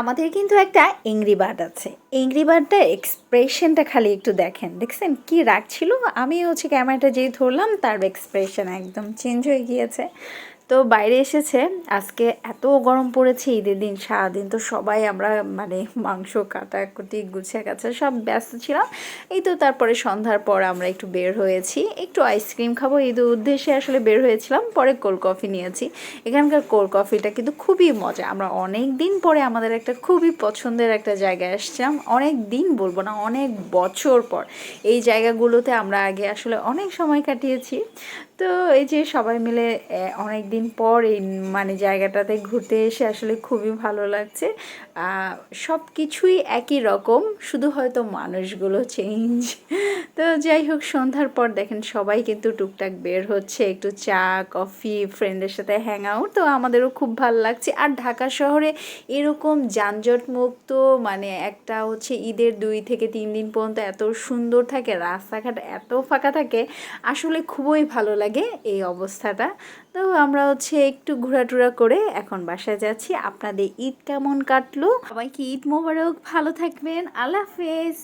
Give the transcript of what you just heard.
আমাদের কিন্তু একটা এংরি বার্ড আছে। এংরি বার্ডটার এক্সপ্রেশনটা খালি একটু দেখেন। দেখছেন কি রাখছিল আমি হচ্ছে ক্যামেরাটা যেই ধরলাম, তার এক্সপ্রেশন একদম চেঞ্জ হয়ে গিয়েছে। তো বাইরে এসেছে। আজকে এত গরম পড়েছে ঈদের দিন, সারাদিন তো সবাই আমরা মানে মাংস কাটাকুটি গুছিয়ে কাছে সব ব্যস্ত ছিলাম। এই তো তারপরে সন্ধ্যার পর আমরা একটু বের হয়েছি। একটু আইসক্রিম খাব ঈদের উদ্দেশ্যে আসলে বের হয়েছিলাম। পরে কোল্ড কফি নিয়েছি। এখানকার কোল্ড কফিটা কিন্তু খুবই মজা। আমরা অনেক দিন পরে আমাদের একটা খুবই পছন্দের একটা জায়গায় আসছিলাম। অনেক দিন বলব না, অনেক বছর পর। এই জায়গাগুলোতে আমরা আগে আসলে অনেক সময় কাটিয়েছি। তো এই যে সবাই মিলে অনেক দিন পর এই মানে জায়গাটাতে ঘুরতে এসে আসলে খুবই ভালো লাগছে। সব কিছুই একই রকম, শুধু হয়তো মানুষগুলো চেঞ্জ তো যাই হোক, সন্ধ্যার পর দেখেন সবাই কিন্তু টুকটাক বের হচ্ছে, একটু চা, কফি ফ্রেন্ডের সাথে হ্যাং আউট তো আমাদেরও খুব ভালো লাগছে। আর ঢাকা শহরে এরকম যানজট মুক্ত মানে একটা হচ্ছে ঈদের দুই থেকে তিন দিন পর্যন্ত এত সুন্দর থাকে, রাস্তাঘাট এত ফাঁকা থাকে, আসলে খুবই ভালো লাগে এই অবস্থাটা। তো আমরা হচ্ছে একটু ঘোরাটুরা করে এখন বাসায় যাচ্ছি। আপনাদের ঈদ কেমন কাটলো? সবাইকে ঈদ মোবারক, ভালো থাকবেন। আল্লাহ হাফেজ।